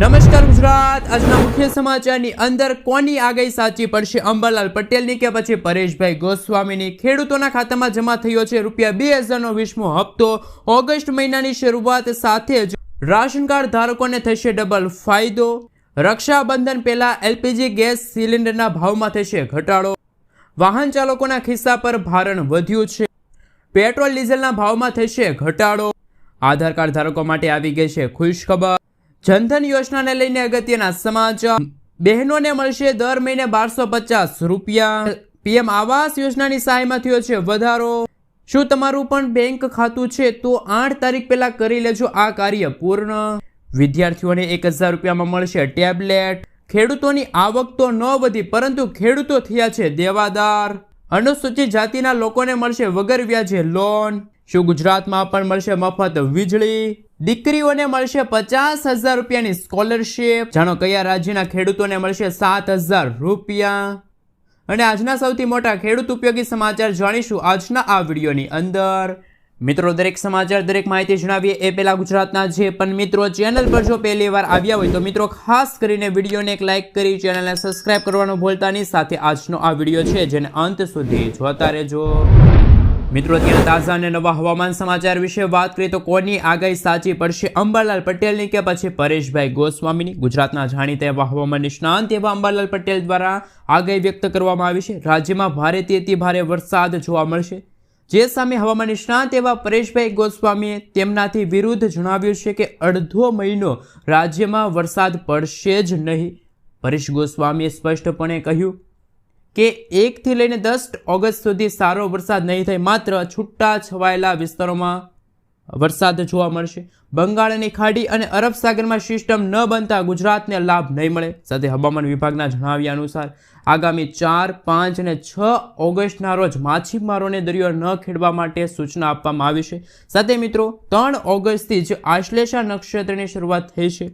નમસ્કાર ગુજરાત. આજના મુખ્ય સમાચારની અંદર કોની આગાહી સાચી પડશે? અંબાલાલ પટેલની કે પછી પરેશભાઈ ગોસ્વામીની? ખેડૂતોના ખાતામાં જમા થયો છે રૂપિયા બે હજારનો વીસમો હપ્તો. ઓગસ્ટ મહિનાની શરૂઆત સાથે જ રાશન કાર્ડ ધારકોને થશે ડબલ ફાયદો. રક્ષાબંધન પહેલા એલપીજી ગેસ સિલિન્ડરના ભાવમાં થશે ઘટાડો. વાહન ચાલકોના ખિસ્સા પર ભારણ વધ્યું છે. પેટ્રોલ ડીઝલના ભાવમાં થશે ઘટાડો. આધાર કાર્ડ ધારકો માટે આવી ગઈ છે ખુશ ખબર જનધન યોજનાને લઈને અગત્યના સમાચાર. બહેનોને મળશે દર મહિને બારસો પચાસ રૂપિયા. પીએમ આવાસ યોજનાની સહાયમાં થયો છે વધારો. શું તમારું પણ બેંક ખાતું છે તો આઠ તારીખ પહેલા કરી લેજો આ કાર્ય પૂર્ણ. વિદ્યાર્થીઓને એક હજાર રૂપિયામાં મળશે ટેબ્લેટ. ખેડૂતોની આવક તો ન વધી, પરંતુ ખેડૂતો થયા છે દેવાદાર. અનુસૂચિત જાતિના લોકોને મળશે વગર વ્યાજે લોન. શું ગુજરાતમાં પણ મળશે મફત વીજળી? દીકરીઓને મળશે પચાસ હજાર રૂપિયાની સ્કોલરશીપ. જાણો કયા રાજ્યના ખેડૂતોને મળશે સાત હજાર રૂપિયા? અને આજના સૌથી મોટા ખેડૂત ઉપયોગી સમાચાર જાણીશું આજના આ વિડીયોની અંદર. મિત્રો, દરેક સમાચાર, દરેક માહિતી જણાવીએ એ પહેલાં ગુજરાતના જે પણ મિત્રો ચેનલ પર જો પહેલી વાર આવ્યા હોય તો મિત્રો, ખાસ કરીને વિડીયોને એક લાઇક કરી, ચેનલને સબસ્ક્રાઇબ કરવાનું ભૂલતા નહીં. સાથે આજનો આ વીડિયો છે, જેને અંત સુધી જોતા રહેજો. મિત્રો અત્યારે તાજા અને નવા હવામાન સમાચાર વિશે વાત કરીએ તો કોની આગાહી સાચી પડશે? અંબાલાલ પટેલની કે પછી પરેશભાઈ ગોસ્વામીની? ગુજરાતના જાણીતા એવા હવામાન નિષ્ણાંત એવા અંબાલાલ પટેલ દ્વારા આગાહી વ્યક્ત કરવામાં આવી છે. રાજ્યમાં ભારેથી અતિ ભારે વરસાદ જોવા મળશે. જે સામે હવામાન નિષ્ણાંત એવા પરેશભાઈ ગોસ્વામીએ તેમનાથી વિરુદ્ધ જણાવ્યું છે કે અડધો મહિનો રાજ્યમાં વરસાદ પડશે જ નહીં. પરેશ ગોસ્વામીએ સ્પષ્ટપણે કહ્યું કે એકથી લઈને દસ ઓગસ્ટ સુધી સારો વરસાદ નહીં થાય, માત્ર છૂટા છવાયેલા વિસ્તારોમાં વરસાદ જોવા મળશે. બંગાળની ખાડી અને અરબ સાગરમાં સિસ્ટમ ન બનતા ગુજરાતને લાભ નહીં મળે. સાથે હવામાન વિભાગના જણાવ્યા અનુસાર, આગામી ચાર, પાંચ અને છ ઓગસ્ટના રોજ માછીમારોને દરિયો ન ખેડવા માટે સૂચના આપવામાં આવી છે. સાથે મિત્રો, ત્રણ ઓગસ્ટથી જ આશ્લેષા નક્ષત્રની શરૂઆત થઈ છે.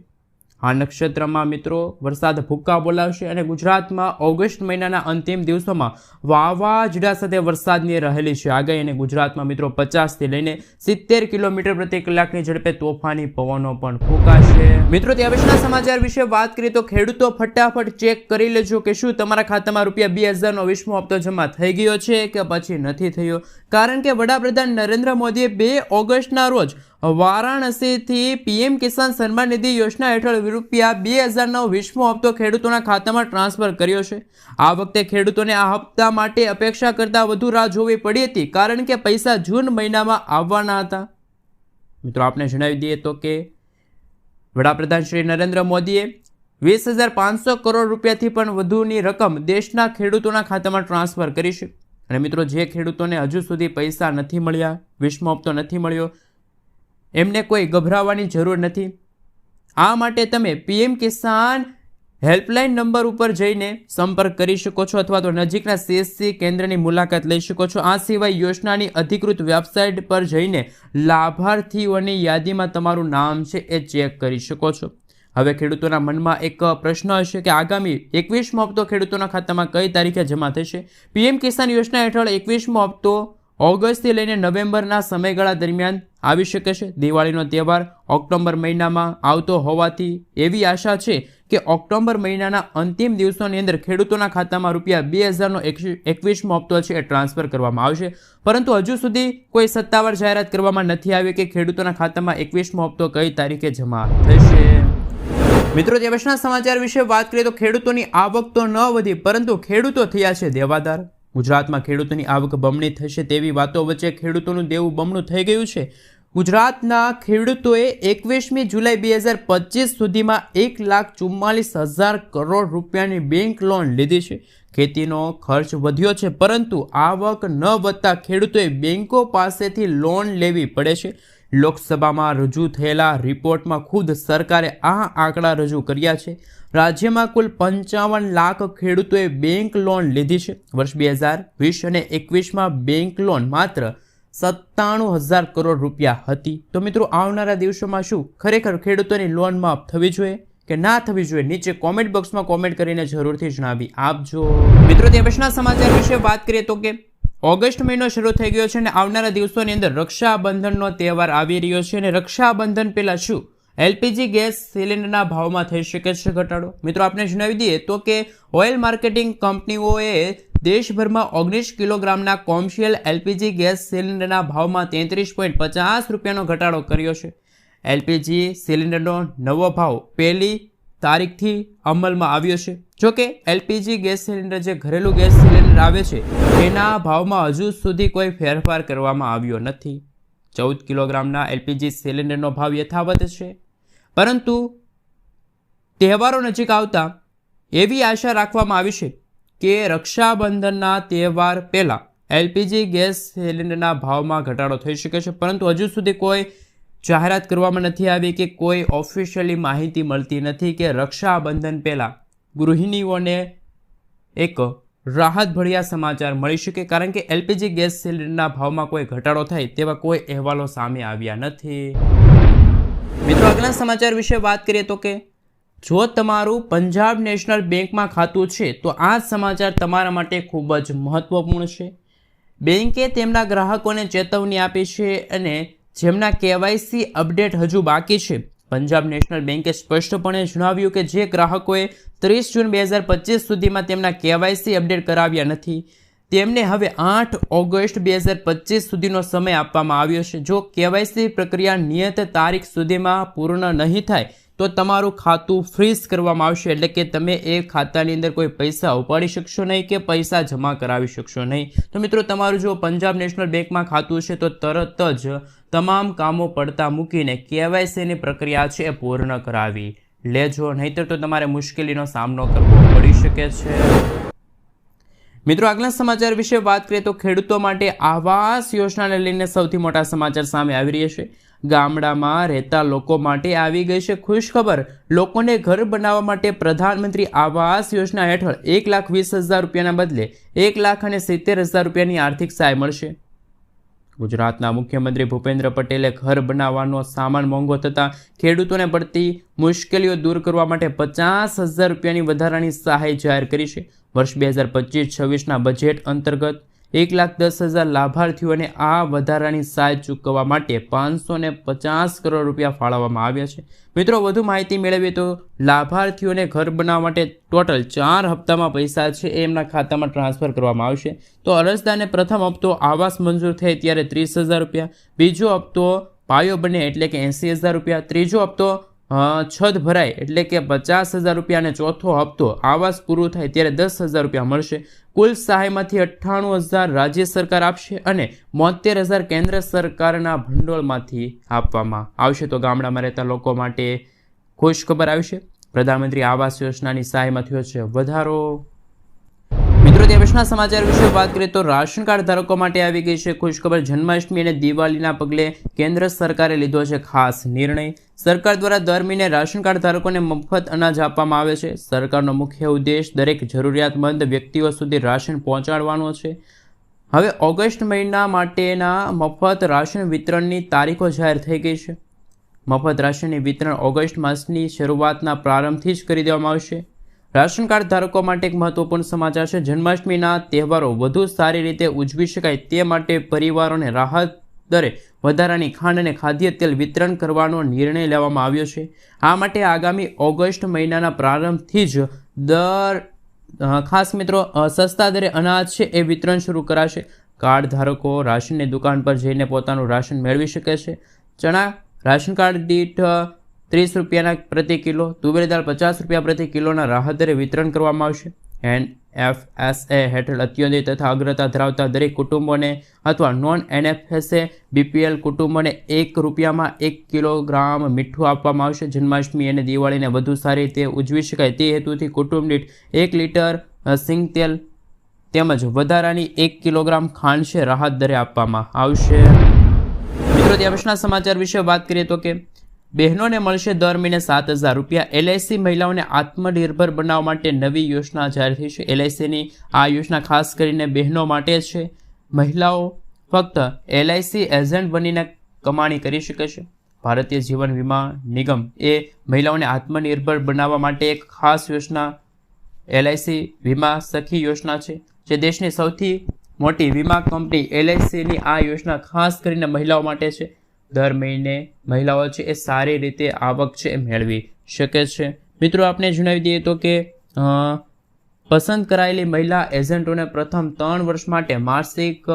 આ નક્ષત્રમાં મિત્રો વરસાદ ભૂક્કા બોલાવશે અને ગુજરાતમાં ઓગસ્ટ મહિનાના અંતિમ દિવસોમાં વાવાઝોડા સાથે વરસાદની રહેલી છે. આગાહી અને ગુજરાતમાં મિત્રો પચાસથી લઈને સિત્તેર કિલોમીટર પ્રતિ કલાકની ઝડપે તોફાની પવનો પણ ફૂંકાશે. મિત્રો ત્યાં પછીના સમાચાર વિશે વાત કરીએ તો ખેડૂતો ફટાફટ ચેક કરી લેજો કે શું તમારા ખાતામાં રૂપિયા બે હજારનો વીસમો હપ્તો જમા થઈ ગયો છે કે પછી નથી થયો? કારણ કે વડાપ્રધાન નરેન્દ્ર મોદીએ બે ઓગસ્ટના રોજ વારાણસીથી પીએમ કિસાન સન્માન નિધિ યોજના હેઠળ રૂપિયા બે હજારનો વીસમો હપ્તો ખેડૂતોના ખાતામાં ટ્રાન્સફર કર્યો છે. આ વખતે ખેડૂતોને આ હપ્તા માટે અપેક્ષા કરતાં વધુ રાહ જોવી પડી હતી, કારણ કે પૈસા જૂન મહિનામાં આવવાના હતા. મિત્રો આપણે જણાવી દઈએ તો કે વડાપ્રધાન શ્રી નરેન્દ્ર મોદીએ વીસ હજાર પાંચસો કરોડ રૂપિયાથી પણ વધુની રકમ દેશના ખેડૂતોના ખાતામાં ટ્રાન્સફર કરી છે. અને મિત્રો, જે ખેડૂતોને હજુ સુધી પૈસા નથી મળ્યા વિશ્વ હપ્તો નથી મળ્યો એમને કોઈ ગભરાવાની જરૂર નથી. આ માટે તમે પીએમ કિસાન હેલ્પલાઇન નંબર ઉપર જઈને સંપર્ક કરી શકો છો અથવા તો નજીકના સીએસસી કેન્દ્રની મુલાકાત લઈ શકો છો. આ સિવાય યોજનાની અધિકૃત વેબસાઇટ પર જઈને લાભાર્થીઓની યાદીમાં તમારું નામ છે એ ચેક કરી શકો છો. હવે ખેડૂતોના મનમાં એક પ્રશ્ન હશે કે આગામી એકવીસમો હપ્તો ખેડૂતોના ખાતામાં કઈ તારીખે જમા થશે? પીએમ કિસાન યોજના હેઠળ એકવીસમો હપ્તો ઓગસ્ટથી લઈને નવેમ્બરના સમયગાળા દરમિયાન આવી શકે છે. દિવાળીનો તહેવાર ઓક્ટોબર મહિનામાં આવતો હોવાથી એવી આશા છે કે ઓક્ટોબર મહિનાના અંતિમ દિવસોની અંદર ખેડૂતોના ખાતામાં રૂપિયા બે હજારનો એકવીસમો હપ્તો છે એ ટ્રાન્સફર કરવામાં આવશે. પરંતુ હજુ સુધી કોઈ સત્તાવાર જાહેરાત કરવામાં નથી આવી કે ખેડૂતોના ખાતામાં એકવીસમો હપ્તો કઈ તારીખે જમા થશે. મિત્રો દિવસના સમાચાર વિશે વાત કરીએ તો ખેડૂતોની આવક તો ન વધી, પરંતુ ખેડૂતો થયા છે દેવાદાર. ગુજરાતમાં ખેડૂતોની આવક બમણી થશે તેવી વાતો વચ્ચે ખેડૂતોનું દેવું બમણું થઈ ગયું છે. ગુજરાતના ખેડૂતોએ એકવીસમી જુલાઈ બે હજાર પચીસ સુધીમાં એક લાખ ચુમ્માલીસ હજાર કરોડ રૂપિયાની બેંક લોન લીધી છે. ખેતીનો ખર્ચ વધ્યો છે, પરંતુ આવક ન વધતા ખેડૂતોએ બેંકો પાસેથી લોન લેવી પડે છે. લોકસભામાં રજૂ થયેલા રિપોર્ટમાં ખુદ સરકારે આ આંકડા રજૂ કર્યા છે. રાજ્યમાં કુલ પંચાવન લાખ ખેડૂતોએ બેંક લોન લીધી છે. વર્ષ બે હજાર વીસ અને એકવીસમાં બેંક લોન માત્ર સત્તાણું હજાર કરોડ રૂપિયા હતી. તો મિત્રો, આવનારા દિવસોમાં શું ખરેખર ખેડૂતોની લોન માફ થવી જોઈએ કે ના થવી જોઈએ? નીચે કોમેન્ટ બોક્સમાં કોમેન્ટ કરીને જરૂરથી જણાવી આપજો. મિત્રો, તે પછીના સમાચાર વિશે વાત કરીએ તો કે ઓગસ્ટ મહિનો શરૂ થઈ ગયો છે અને આવનારા દિવસોની અંદર રક્ષાબંધનનો તહેવાર આવી રહ્યો છે અને રક્ષાબંધન પહેલાં શું એલપીજી ગેસ સિલિન્ડરના ભાવમાં થઈ શકે છે ઘટાડો? મિત્રો આપણે જણાવી દઈએ તો કે ઓઇલ માર્કેટિંગ કંપનીઓએ દેશભરમાં ઓગણીસ કિલોગ્રામના કોમર્શિયલ એલપીજી ગેસ સિલિન્ડરના ભાવમાં તેત્રીસ પોઈન્ટ પચાસ રૂપિયાનો ઘટાડો કર્યો છે. એલપીજી સિલિન્ડરનો નવો ભાવ પહેલી તારીખથી અમલમાં આવ્યો છે જો કે, એલપીજી ગેસ સિલિન્ડર જે ઘરેલું ગેસ સિલિન્ડર આવે છે, તેના ભાવમાં હજુ સુધી કોઈ ફેરફાર કરવામાં આવ્યો નથી. ચૌદ કિલોગ્રામના એલપીજી સિલિન્ડરનો ભાવ યથાવત છે. પરંતુ તહેવારો નજીક આવતા એવી આશા રાખવામાં આવી છે કે રક્ષાબંધનના તહેવાર પહેલાં એલપીજી ગેસ સિલિન્ડરના ભાવમાં ઘટાડો થઈ શકે છે. પરંતુ હજુ સુધી કોઈ જાહેરાત કરવામાં નથી આવી કે કોઈ ઓફિશિયલી માહિતી મળતી નથી કે રક્ષાબંધન પહેલાં ગૃહિણીઓને એક રાહતભર્યા સમાચાર મળી શકે. કારણ કે એલપીજી ગેસ સિલિન્ડરના ભાવમાં કોઈ ઘટાડો થાય તેવા કોઈ અહેવાલો સામે આવ્યા નથી. મિત્રો, આગલા સમાચાર વિશે વાત કરીએ તો કે જો તમારું પંજાબ નેશનલ બેંકમાં ખાતું છે, તો આ સમાચાર તમારા માટે ખૂબ જ મહત્વપૂર્ણ છે. બેંકે તેમના ગ્રાહકોને ચેતવણી આપી છે અને જેમના કેવાયસી અપડેટ હજુ બાકી છે. પંજાબ નેશનલ બેંકે સ્પષ્ટપણે જણાવ્યું કે જે ગ્રાહકોએ ત્રીસ જૂન બે હજાર પચીસ સુધીમાં તેમના કેવાયસી અપડેટ કરાવ્યા નથી, તેમને હવે આઠ ઓગસ્ટ બે હજાર પચીસ સુધીનો સમય આપવામાં આવ્યો છે. જો કેવાયસી પ્રક્રિયા નિયત તારીખ સુધીમાં પૂર્ણ નહીં થાય તો તમારું ખાતું ફ્રીઝ કરવામાં આવશે એટલે કે તમે એ ખાતાની અંદર કોઈ પૈસા ઉપાડી શકશો નહીં કે પૈસા જમા કરાવી શકશો નહીં. તો મિત્રો, તમારું જો પંજાબ નેશનલ બેંકમાં ખાતું છે, તો તરત જ તમામ કામો પડતા મૂકીને કેવાયસીની પ્રક્રિયા છે એ પૂર્ણ કરાવી લેજો. નહીંતર તો તમારે મુશ્કેલીનો સામનો કરવો પડી શકે છે. મિત્રો, આગલા સમાચાર વિશે વાત કરીએ તો ખેડૂતો માટે આવાસ યોજનાને લઈને સૌથી મોટા સમાચાર સામે આવી રહ્યા છે. ગામડામાં રહેતા લોકો માટે આવી ગઈ છે ખુશખબર. લોકોને ઘર બનાવવા માટે પ્રધાનમંત્રી આવાસ યોજના હેઠળ એક લાખ વીસ હજાર રૂપિયાના બદલે એક લાખ અને સિત્તેર હજાર રૂપિયાની આર્થિક સહાય મળશે. ગુજરાતના મુખ્યમંત્રી ભૂપેન્દ્ર પટેલે ઘર બનાવવાનો સામાન મોંઘો થતાં ખેડૂતોને પડતી મુશ્કેલીઓ દૂર કરવા માટે પચાસ હજાર રૂપિયાની વધારાની સહાય જાહેર કરી છે. વર્ષ બે હજાર પચીસ છવ્વીસના બજેટ અંતર્ગત એક લાખ દસ હજાર લાભાર્થીઓને આ વધારાની સહાય ચૂકવવા માટે પાંચસો પચાસ કરોડ રૂપિયા ફાળવવામાં આવ્યા છે. મિત્રો, વધુ માહિતી મેળવીએ તો લાભાર્થીઓને ઘર બનાવવા માટે ટોટલ ચાર હપ્તામાં પૈસા છે એમના ખાતામાં ટ્રાન્સફર કરવામાં આવશે. તો અરજદારને પ્રથમ હપ્તો આવાસ મંજૂર થાય ત્યારે ત્રીસ હજાર રૂપિયા, બીજો હપ્તો પાયો બને એટલે કે એંસી હજાર રૂપિયા, ત્રીજો હપ્તો છત ભરાય એટલે કે પચાસ હજાર રૂપિયાને ચોથો હપ્તો આવાસ પૂરું થાય ત્યારે દસ હજાર રૂપિયા મળશે. કુલ સહાયમાંથી અઠ્ઠાણું હજાર રાજ્ય સરકાર આપશે અને બોતેર હજાર કેન્દ્ર સરકારના ભંડોળમાંથી આપવામાં આવશે. તો ગામડામાં રહેતા લોકો માટે ખુશ ખબર આવશે પ્રધાનમંત્રી આવાસ યોજનાની સહાયમાં થયો છે. વધારો મિત્રો સમાચાર વિશે વાત કરીએ તો રાશન કાર્ડ ધારકો માટે આવી ગઈ છે ખુશખબર. જન્માષ્ટમી અને દિવાળીના પગલે કેન્દ્ર સરકારે લીધો છે ખાસ નિર્ણય. સરકાર દ્વારા દર મહિને રાશન કાર્ડ ધારકોને મફત અનાજ આપવામાં આવે છે. સરકારનો મુખ્ય ઉદ્દેશ દરેક જરૂરિયાતમંદ વ્યક્તિઓ સુધી રાશન પહોંચાડવાનો છે. હવે ઓગસ્ટ મહિના માટેના મફત રાશન વિતરણની તારીખો જાહેર થઈ ગઈ છે. મફત રાશનની વિતરણ ઓગસ્ટ માસની શરૂઆતના પ્રારંભથી જ કરી દેવામાં આવશે. રાશન કાર્ડ ધારકો માટે એક મહત્વપૂર્ણ સમાચાર છે. જન્માષ્ટમીના તહેવારો વધુ સારી રીતે ઉજવી શકાય તે માટે પરિવારોને રાહત દરે વધારાની ખાંડ અને ખાદ્ય તેલ વિતરણ કરવાનો નિર્ણય લેવામાં આવ્યો છે. આ માટે આગામી ઓગસ્ટ મહિનાના પ્રારંભથી જ દર ખાસ મિત્રો સસ્તા દરે અનાજ છે એ વિતરણ શરૂ કરાશે. કાર્ડ ધારકો રાશનની દુકાન પર જઈને પોતાનું રાશન મેળવી શકે છે. ચણા, રાશન કાર્ડ દીઠ ત્રીસ રૂપિયાના પ્રતિ કિલો તુવેર દાળ પચાસ રૂપિયા પ્રતિ કિલોના રાહત દરે વિતરણ કરવામાં આવશે. એન એફ એસ એ હેઠળ અત્યોદય તથા અગ્રતા ધરાવતા દરેક કુટુંબોને અથવા નોન એનએફએસએ બીપીએલ કુટુંબોને એક રૂપિયામાં એક કિલોગ્રામ મીઠું આપવામાં આવશે. જન્માષ્ટમી અને દિવાળીને વધુ સારી રીતે ઉજવી શકાય તે હેતુથી કુટુંબ દીઠ એક લીટર સિંગ તેલ તેમજ વધારાની એક કિલોગ્રામ ખાંડ છે રાહત દરે આપવામાં આવશે. મિત્રો ત્યારના સમાચાર વિશે વાત કરીએ તો કે બહેનોને મળશે દર મહિને સાત હજાર રૂપિયા. એલઆઈસી મહિલાઓને આત્મનિર્ભર બનાવવા માટે નવી યોજના જાહેર થઈ છે. એલઆઈસીની આ યોજના ખાસ કરીને બહેનો માટે છે. મહિલાઓ ફક્ત એલઆઈસી એજન્ટ બનીને કમાણી કરી શકે છે. ભારતીય જીવન વીમા નિગમ એ મહિલાઓને આત્મનિર્ભર બનાવવા માટે એક ખાસ યોજના, એલઆઈસી વીમા સખી યોજના છે. જે દેશની સૌથી મોટી વીમા કંપની એલઆઈસીની આ યોજના ખાસ કરીને મહિલાઓ માટે છે. દર મહિને મહિલાઓ છે એ સારી રીતે આવક છે એ મેળવી શકે છે. મિત્રો આપણે જણાવી દઈએ તો કે પસંદ કરાયેલી મહિલા એજન્ટોને પ્રથમ ત્રણ વર્ષ માટે માસિક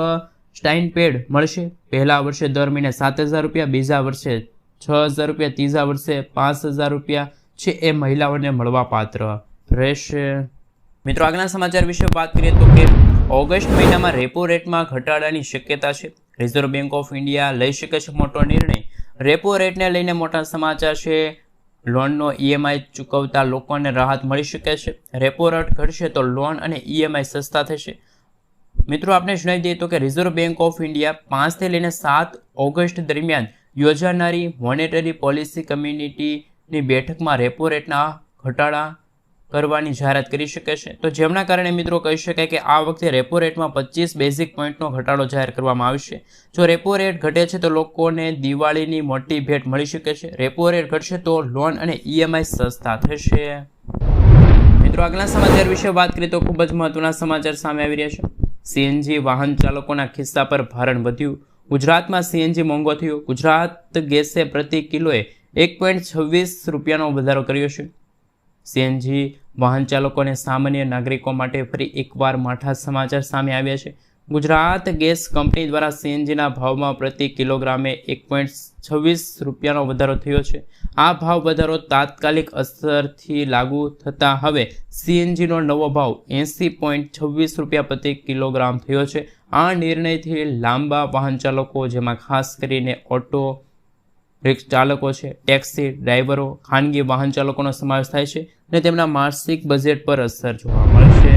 સ્ટાઇન પેડ મળશે. પહેલા વર્ષે દર મહિને સાત હજાર રૂપિયા, બીજા વર્ષે છ હજાર રૂપિયા, ત્રીજા વર્ષે પાંચ હજાર રૂપિયા છે એ મહિલાઓને મળવા પાત્ર રહેશે. મિત્રો આગળના સમાચાર વિશે વાત કરીએ તો કે ઓગસ્ટ મહિનામાં રેપો રેટમાં ઘટાડાની શક્યતા છે. રિઝર્વ બેંક ઓફ ઇન્ડિયા લઈ શકે છે મોટો નિર્ણય. રેપો રેટને લઈને મોટા સમાચાર છે. લોનનો ઈએમઆઈ ચૂકવતા લોકોને રાહત મળી શકે છે. રેપો રેટ ઘટશે તો લોન અને ઈએમઆઈ સસ્તા થશે. મિત્રો આપણે જણાવી દઈએ તો કે રિઝર્વ બેંક ઓફ ઇન્ડિયા પાંચથી લઈને સાત ઓગસ્ટ દરમિયાન યોજાનારી મોનેટરી પોલિસી કમ્યુનિટીની બેઠકમાં રેપો રેટના ઘટાડા કરવાની જાહેરાત કરી શકે છે. તો જેમના કારણે મિત્રો કહી શકાય કે આ વખતે રેપો રેટમાં પચીસ બેઝિક પોઈન્ટનો ઘટાડો જાહેર કરવામાં આવશે જો રેપો રેટ ઘટે છે તો લોકોને દિવાળીની મોટી ભેટ મળી શકે છે. રેપો રેટ ઘટશે તો લોન અને ઈએમઆઈ સસ્તા થશે. મિત્રો, આગલા સમાચાર વિશે વાત કરીએ તો ખૂબ જ મહત્વના સમાચાર સામે આવી રહ્યા છે. સીએનજી વાહન ચાલકોના ખિસ્સા પર ભારણ વધ્યું. ગુજરાતમાં સીએનજી મોંઘો થયો. ગુજરાત ગેસે પ્રતિ કિલોએ એક પોઈન્ટ છવ્વીસ રૂપિયાનો વધારો કર્યો છે. સીએનજી વાહન ચાલકો અને સામાન્ય નાગરિકો માટે ફરી એકવાર માઠા સમાચાર સામે આવ્યા છે. ગુજરાત ગેસ કંપની દ્વારા સીએનજીના ભાવમાં પ્રતિ કિલોગ્રામે એક પોઈન્ટ છવ્વીસ રૂપિયાનો વધારો થયો છે. આ ભાવ વધારો તાત્કાલિક અસરથી લાગુ થતાં હવે સીએનજીનો નવો ભાવ એંસી પોઈન્ટ છવ્વીસ રૂપિયા પ્રતિ કિલોગ્રામ થયો છે. આ નિર્ણયથી લાંબા વાહન ચાલકો, જેમાં ખાસ કરીને ઓટો રિક્ષા ચાલકો છે, ટેક્સી, ડ્રાઈવરો, ખાનગી વાહન ચાલકોનો સમાવેશ થાય છે અને તેમના માસિક બજેટ પર અસર જોવા મળશે.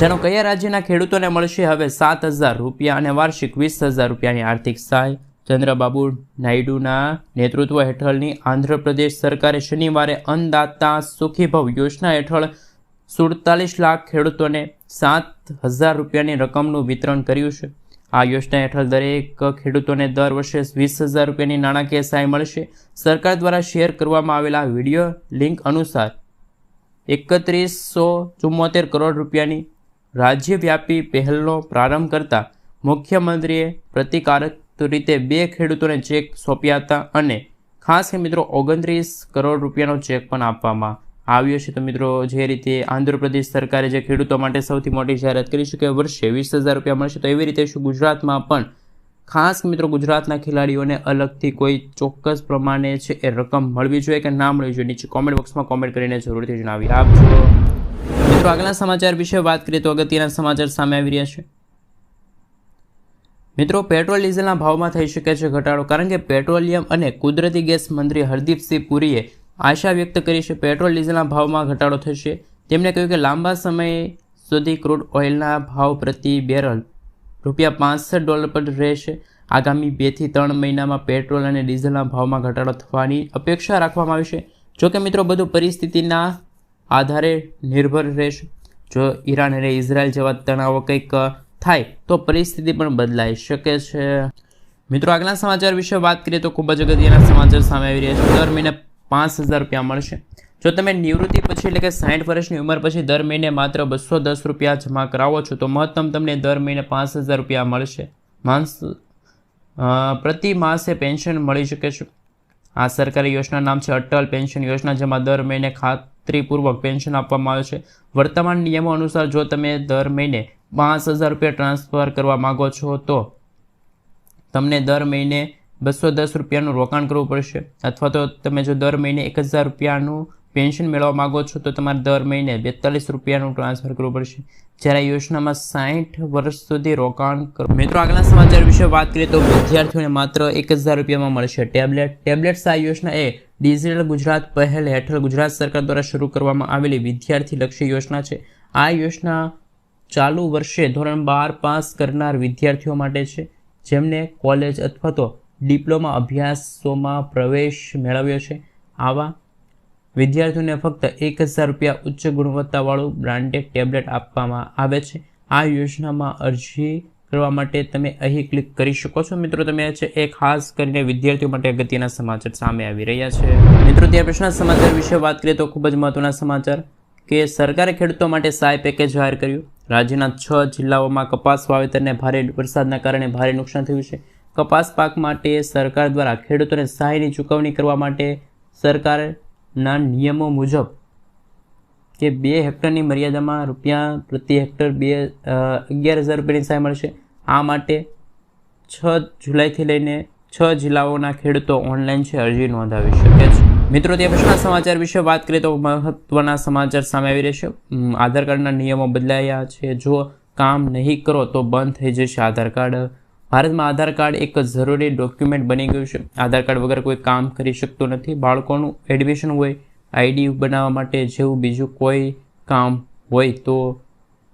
જેનો કયા રાજ્યના ખેડૂતોને મળશે? હવે સાત હજાર રૂપિયા અને વાર્ષિક વીસ હજાર રૂપિયાની આર્થિક સહાય. ચંદ્રબાબુ નાયડુના નેતૃત્વ હેઠળની આંધ્રપ્રદેશ સરકારે શનિવારે અન્નદાતા સુખીભવ યોજના હેઠળ સુડતાલીસ લાખ ખેડૂતોને સાત હજાર રૂપિયાની રકમનું વિતરણ કર્યું છે. આ યોજના હેઠળ દરેક ખેડૂતોને દર વર્ષે વીસ હજાર રૂપિયાની નાણાકીય સહાય મળશે. સરકાર દ્વારા શેર કરવામાં આવેલા વીડિયો લિંક અનુસાર એકત્રીસો ચુમ્મોતેર કરોડ રૂપિયાની રાજ્યવ્યાપી પહેલનો પ્રારંભ કરતા મુખ્યમંત્રીએ પ્રતિકારક રીતે બે ખેડૂતોને ચેક સોંપ્યા હતા અને ખાસ મિત્રો ઓગણત્રીસ કરોડ રૂપિયાનો ચેક પણ આપવામાં આવ્યો છે તો મિત્રો, જે રીતે આંધ્રપ્રદેશ સરકારે જે ખેડૂતો માટે સૌથી મોટી જાહેરાત કરી છે કે વર્ષે વીસ હજાર રૂપિયા મળશે, તો એવી રીતે શું ગુજરાતમાં પણ ખાસ મિત્રો ગુજરાતના ખેલાડીઓને અલગથી કોઈ ચોક્કસ પ્રમાણે છે એ રકમ મળવી જોઈએ કે ના મળવી જોઈએ, નીચે કોમેન્ટ બોક્સમાં કોમેન્ટ કરીને જરૂરથી જણાવી આપજો. મિત્રો આગલા સમાચાર વિશે વાત કરીએ તો અગત્યના સમાચાર સામે આવી રહ્યા છે. મિત્રો, પેટ્રોલ, ડીઝલના ભાવમાં થઈ શકે છે ઘટાડો, કારણ કે પેટ્રોલિયમ અને કુદરતી ગેસ મંત્રી હરદીપસિંહ પુરીએ આશા વ્યક્ત કરી છે, પેટ્રોલ, ડીઝલના ભાવમાં ઘટાડો થશે. તેમણે કહ્યું કે લાંબા સમય સુધી ક્રૂડ ઓઇલના ભાવ પ્રતિ બેરલ રૂપિયા પાંસઠ ડોલર પર રહેશે. આગામી બેથી ત્રણ મહિનામાં પેટ્રોલ અને ડીઝલના ભાવમાં ઘટાડો થવાની અપેક્ષા રાખવામાં આવી છે. જોકે મિત્રો, બધું પરિસ્થિતિના આધારે નિર્ભર રહેશે. જો ઈરાન અને ઇઝરાયલ જેવા તણાવો કંઈક થાય, તો પરિસ્થિતિ પણ બદલાઈ શકે છે. મિત્રો, આગલા સમાચાર વિશે વાત કરીએ તો ખૂબ જ અગત્યના સમાચાર સામે આવી રહ્યા છે. દર મહિને પાંચ હજાર રૂપિયા મળશે. જો તમે નિવૃત્તિ પછી એટલે કે સાઠ વર્ષની ઉંમર પછી દર મહિને માત્ર બસો દસ રૂપિયા જમા કરાવો છો, તો મહત્તમ તમને દર મહિને પાંચ હજાર રૂપિયા મળશે. માસ પ્રતિ માસે પેન્શન મળી શકે છે. આ સરકારી યોજના નામ છે અટલ પેન્શન યોજના, જેમાં દર મહિને ખાતરીપૂર્વક પેન્શન આપવામાં આવે છે. વર્તમાન નિયમો અનુસાર જો તમે દર મહિને પાંચ હજાર રૂપિયા ટ્રાન્સફર કરવા માગો છો, તો તમને દર મહિને બસો દસ રૂપિયાનું રોકાણ કરવું પડશે. અથવા તો તમે જો દર મહિને એક હજાર રૂપિયાનું પેન્શન મેળવવા માગો છો, તો તમારે દર મહિને બેતાલીસ રૂપિયાનું ટ્રાન્સફર કરવું પડશે. જ્યારે આ યોજનામાં સાઠ વર્ષ સુધી રોકાણ કરો, મિત્રો, આગળના સમાચાર વિશે વાત કરીએ તો વિદ્યાર્થીઓને માત્ર એક હજાર રૂપિયામાં મળશે. ટેબ્લેટ, ટેબ્લેટ્સ આ યોજના એ ડિજિટલ ગુજરાત પહેલ હેઠળ ગુજરાત સરકાર દ્વારા શરૂ કરવામાં આવેલી વિદ્યાર્થીલક્ષી યોજના છે. આ યોજના ચાલુ વર્ષે ધોરણ બાર પાસ કરનાર વિદ્યાર્થીઓ માટે છે. જેમને કોલેજ અથવા તો ડિપ્લોમા અભ્યાસોમાં પ્રવેશ મેળવ્યો છે. આવા વિદ્યાર્થીઓને ફક્ત એક હજાર રૂપિયા ઉચ્ચ ગુણવત્તાવાળું બ્રાન્ડેડ ટેબ્લેટ આપવામાં આવે છે. આ યોજનામાં અરજી કરવા માટે તમે અહીં ક્લિક કરી શકો છો. મિત્રો, તમે છે એ ખાસ કરીને વિદ્યાર્થીઓ માટે અગત્યના સમાચાર સામે આવી રહ્યા છે. મિત્રો ત્યાર પછીના સમાચાર વિશે વાત કરીએ તો ખૂબ જ મહત્વના સમાચાર કે સરકારે ખેડૂતો માટે સહાય પેકેજ જાહેર કર્યું. રાજ્યના છ જિલ્લાઓમાં કપાસ વાવેતરને ભારે વરસાદના કારણે ભારે નુકસાન થયું છે. કપાસ પાક માટે સરકાર દ્વારા ખેડૂતોને સહાયની ચૂકવણી કરવા માટે સરકારના નિયમો મુજબ કે બે હેક્ટરની મર્યાદામાં રૂપિયા પ્રતિ હેક્ટર બે અગિયાર હજાર રૂપિયાની સહાય મળશે. આ માટે છ જુલાઈથી લઈને છ જિલ્લાઓના ખેડૂતો ઓનલાઈન છે અરજી નોંધાવી શકે છે. મિત્રો, તે પછીના સમાચાર વિશે વાત કરીએ તો મહત્વના સમાચાર સામે આવી રહેશે આધાર કાર્ડના નિયમો બદલાયા છે. જો કામ નહીં કરો તો બંધ થઈ જશે આધાર કાર્ડ. ભારતમાં આધાર કાર્ડ એક જરૂરી ડોક્યુમેન્ટ બની ગયું છે. આધાર કાર્ડ વગર કોઈ કામ કરી શકતું નથી. બાળકોનું એડમિશન હોય આઈડી બનાવવા માટે જેવું બીજું કોઈ કામ હોય તો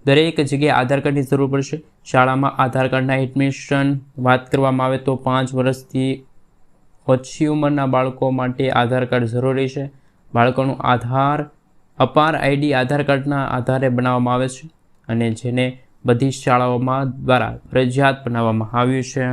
દરેક જગ્યાએ આધાર કાર્ડની જરૂર પડશે. શાળામાં આધાર કાર્ડના એડમિશન વાત કરવામાં આવે તો પાંચ વર્ષથી ઓછી ઉંમરના બાળકો માટે આધાર કાર્ડ જરૂરી છે. બાળકોનું આધાર, અપાર આઈડી આધાર કાર્ડના આધારે બનાવવામાં આવે છે અને જેને બધી શાળાઓમાં દ્વારા ફરજિયાત બનાવવામાં આવ્યું છે.